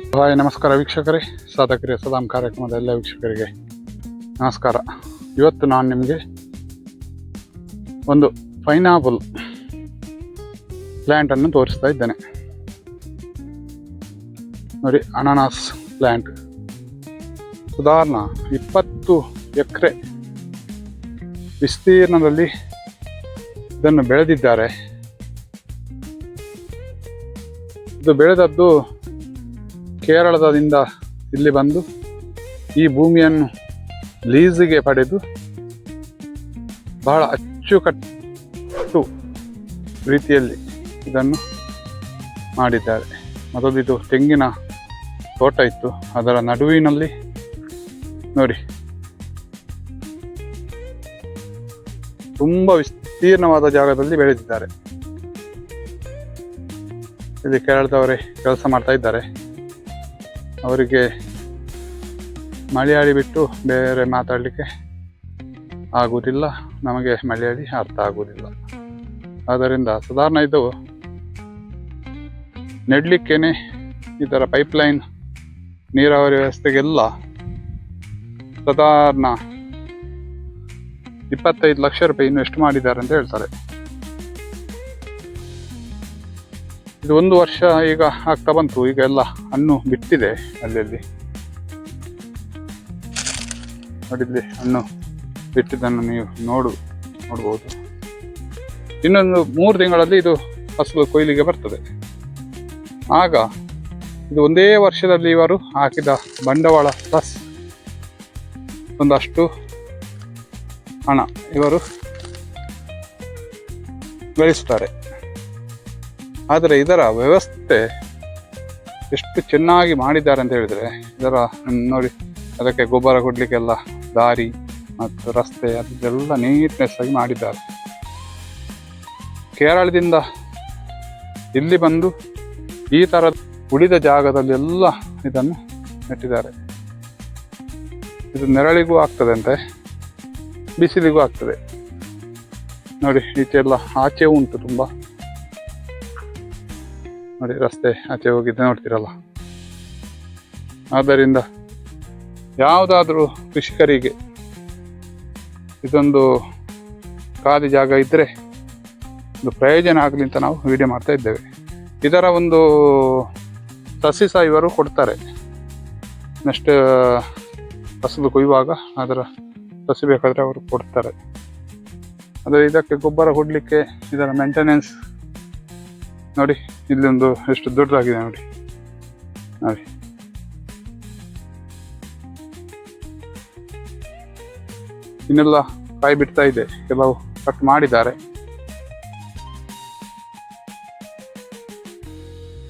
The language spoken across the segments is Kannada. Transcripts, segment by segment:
ಹಾಯ್, ನಮಸ್ಕಾರ ವೀಕ್ಷಕರೇ. ಸಾಧಕರೇ, ಸದಾಂ ಕಾರ್ಯಕ್ರಮದ ಎಲ್ಲ ವೀಕ್ಷಕರಿಗೆ ನಮಸ್ಕಾರ. ಇವತ್ತು ನಾನು ನಿಮಗೆ ಒಂದು ಪೈನಾಪಲ್ ಪ್ಲ್ಯಾಂಟನ್ನು ತೋರಿಸ್ತಾ ಇದ್ದೇನೆ. ನೋಡಿ, ಅನಾನಸ್ ಪ್ಲ್ಯಾಂಟ್ ಉದಾಹರಣ ಇಪ್ಪತ್ತು ಎಕರೆ ವಿಸ್ತೀರ್ಣದಲ್ಲಿ ಇದನ್ನು ಬೆಳೆದಿದ್ದಾರೆ. ಇದು ಬೆಳೆದದ್ದು ಕೇರಳದಿಂದ ಇಲ್ಲಿ ಬಂದು ಈ ಭೂಮಿಯನ್ನು ಲೀಸಿಗೆ ಪಡೆದು ಬಹಳ ಅಚ್ಚುಕಟ್ಟು ರೀತಿಯಲ್ಲಿ ಇದನ್ನು ಮಾಡಿದ್ದಾರೆ. ಇದು ತೆಂಗಿನ ತೋಟ ಇತ್ತು. ಅದರ ನಡುವಿನಲ್ಲಿ ನೋಡಿ. ತುಂಬ ವಿಸ್ತೀರ್ಣವಾದ ಜಾಗದಲ್ಲಿ ಬೆಳೆದಿದ್ದಾರೆ. ಇಲ್ಲಿ ಕೇರಳದವರೇ ಕೆಲಸ ಮಾಡ್ತಾ ಇದ್ದಾರೆ. ಅವರಿಗೆ ಮಲಯಾಳಿ ಬಿಟ್ಟು ಬೇರೆ ಮಾತಾಡಲಿಕ್ಕೆ ಆಗುವುದಿಲ್ಲ. ನಮಗೆ ಮಲಯಾಳಿ ಅರ್ಥ ಆಗುವುದಿಲ್ಲ. ಆದ್ದರಿಂದ ಸಾಧಾರಣ ಇದು ನೆಡಲಿಕ್ಕೇನೆ ಥರ ಪೈಪ್ಲೈನ್ ನೀರಾವರಿ ವ್ಯವಸ್ಥೆಗೆಲ್ಲ ಸಾಧಾರಣ ಇಪ್ಪತ್ತೈದು ಲಕ್ಷ ರೂಪಾಯಿ ಇನ್ವೆಸ್ಟ್ ಮಾಡಿದ್ದಾರೆ ಅಂತ ಹೇಳ್ತಾರೆ. ಇದು ಒಂದು ವರ್ಷ ಈಗ ಆಗ್ತಾ ಬಂತು. ಈಗ ಎಲ್ಲ ಹಣ್ಣು ಬಿಟ್ಟಿದೆ ಅಲ್ಲಲ್ಲಿ. ನೋಡಿದ್ರಿ, ಹಣ್ಣು ಬಿಟ್ಟಿದ್ದನ್ನು ನೀವು ನೋಡು, ನೋಡ್ಬೋದು. ಇನ್ನೊಂದು ಮೂರು ತಿಂಗಳಲ್ಲಿ ಇದು ಫಸಲು ಕೊಯ್ಲಿಗೆ ಬರ್ತದೆ. ಆಗ ಇದು ಒಂದೇ ವರ್ಷದಲ್ಲಿ ಇವರು ಹಾಕಿದ ಬಂಡವಾಳ ಪ್ಲಸ್ ಒಂದಷ್ಟು ಹಣ ಇವರು ಗಳಿಸ್ತಾರೆ. ಆದರೆ ಇದರ ವ್ಯವಸ್ಥೆ ಎಷ್ಟು ಚೆನ್ನಾಗಿ ಮಾಡಿದ್ದಾರೆ ಅಂತ ಹೇಳಿದರೆ, ಇದರ, ನೋಡಿ, ಅದಕ್ಕೆ ಗೊಬ್ಬರ ಕೊಡಲಿಕ್ಕೆಲ್ಲ ದಾರಿ ಮತ್ತು ರಸ್ತೆ, ಅದೆಲ್ಲ ನೀಟ್ನೆಸ್ ಆಗಿ ಮಾಡಿದ್ದಾರೆ. ಕೇರಳದಿಂದ ಇಲ್ಲಿ ಬಂದು ಈ ಥರ ಉಳಿದ ಜಾಗದಲ್ಲೆಲ್ಲ ಇದನ್ನು ನೆಟ್ಟಿದ್ದಾರೆ. ಇದು ನೆರಳಿಗೂ ಆಗ್ತದೆ ಅಂತೆ, ಬಿಸಿಲಿಗೂ ಆಗ್ತದೆ. ನೋಡಿ, ಈಚೆಲ್ಲ ಆಚೆ ಉಂಟು ತುಂಬ. ನೋಡಿ, ರಸ್ತೆ ಆಚೆ ಹೋಗಿದ್ದೆ, ನೋಡ್ತೀರಲ್ಲ. ಆದ್ದರಿಂದ ಯಾವುದಾದ್ರೂ ಕೃಷಿಕರಿಗೆ ಇದೊಂದು ಖಾಲಿ ಜಾಗ ಇದ್ದರೆ ಒಂದು ಪ್ರಯೋಜನ ಆಗಲಿ ಅಂತ ನಾವು ವಿಡಿಯೋ ಮಾಡ್ತಾ ಇದ್ದೇವೆ. ಇದರ ಒಂದು ಸಸಿ ಸಹ ಇವರು ಕೊಡ್ತಾರೆ ನೆಕ್ಸ್ಟ್ ಫಸಲು ಕೊಯ್ಯುವಾಗ ಅದರ ಸಸಿ ಬೇಕಾದರೆ ಅವರು ಕೊಡ್ತಾರೆ. ಅದು ಇದಕ್ಕೆ ಗೊಬ್ಬರ ಕೊಡಲಿಕ್ಕೆ ಇದರ ಮೇಂಟೆನೆನ್ಸ್ ನೋಡಿ, ಇಲ್ಲೊಂದು ಎಷ್ಟು ದೊಡ್ಡದಾಗಿದೆ ನೋಡಿ. ನೋಡಿ. ಇನ್ನೆಲ್ಲ ಕಾಯಿ ಬಿಡ್ತಾ ಇದೆ, ಕೆಲವು ಕಟ್ ಮಾಡಿದ್ದಾರೆ.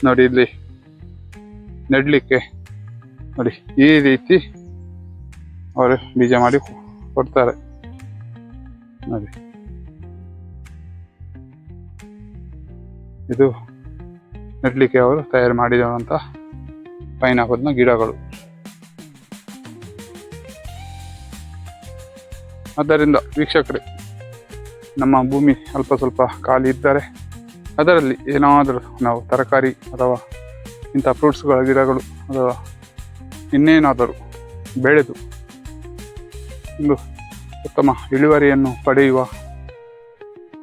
ನೋಡಿ, ಇಲ್ಲಿ ನೆಡ್ಲಿಕ್ಕೆ, ನೋಡಿ, ಈ ರೀತಿ ಅವರು ಬೀಜ ಮಾಡಿ ಕೊಡ್ತಾರೆ. ನೋಡಿ. ಇದು ನೆಡ್ಲಿಕ್ಕೆ ಅವರು ತಯಾರು ಮಾಡಿದಂಥ ಪೈನಾಪಲ್ನ ಗಿಡಗಳು. ಆದ್ದರಿಂದ ವೀಕ್ಷಕರೇ, ನಮ್ಮ ಭೂಮಿ ಅಲ್ಪ ಸ್ವಲ್ಪ ಖಾಲಿ ಇದ್ದರೆ ಅದರಲ್ಲಿ ಏನಾದರೂ ನಾವು ತರಕಾರಿ ಅಥವಾ ಇಂಥ ಫ್ರೂಟ್ಸ್ಗಳ ಗಿಡಗಳು ಅಥವಾ ಇನ್ನೇನಾದರೂ ಬೆಳೆದು ಒಂದು ಉತ್ತಮ ಇಳುವರಿಯನ್ನು ಪಡೆಯುವ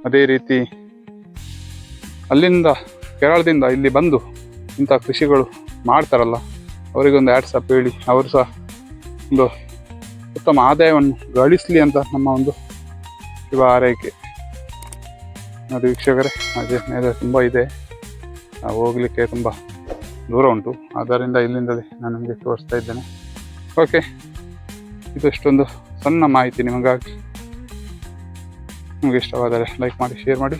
ಅದೇ ರೀತಿ ಅಲ್ಲಿಂದ ಕೇರಳದಿಂದ ಇಲ್ಲಿ ಬಂದು ಇಂಥ ಕೃಷಿಗಳು ಮಾಡ್ತಾರಲ್ಲ, ಅವರಿಗೊಂದು ಆ್ಯಡ್ಸಪ್ ಹೇಳಿ, ಅವರು ಸಹ ಒಂದು ಉತ್ತಮ ಆದಾಯವನ್ನು ಗಳಿಸಲಿ ಅಂತ ನಮ್ಮ ಒಂದು ಶುಭ ಆರೈಕೆ ಅದು ವೀಕ್ಷಕರೇ ಅದೇ ಮೇಲೆ ತುಂಬ ಇದೆ. ಹೋಗಲಿಕ್ಕೆ ತುಂಬ ದೂರ ಉಂಟು. ಆದ್ದರಿಂದ ಇಲ್ಲಿಂದಲೇ ನಾನು ನಿಮಗೆ ತೋರಿಸ್ತಾ ಇದ್ದೇನೆ. ಓಕೆ ಇದಷ್ಟೊಂದು ಸಣ್ಣ ಮಾಹಿತಿ ನಿಮಗಾಗಿ. ನಿಮಗೆ ಇಷ್ಟವಾದರೆ ಲೈಕ್ ಮಾಡಿ ಶೇರ್ ಮಾಡಿ.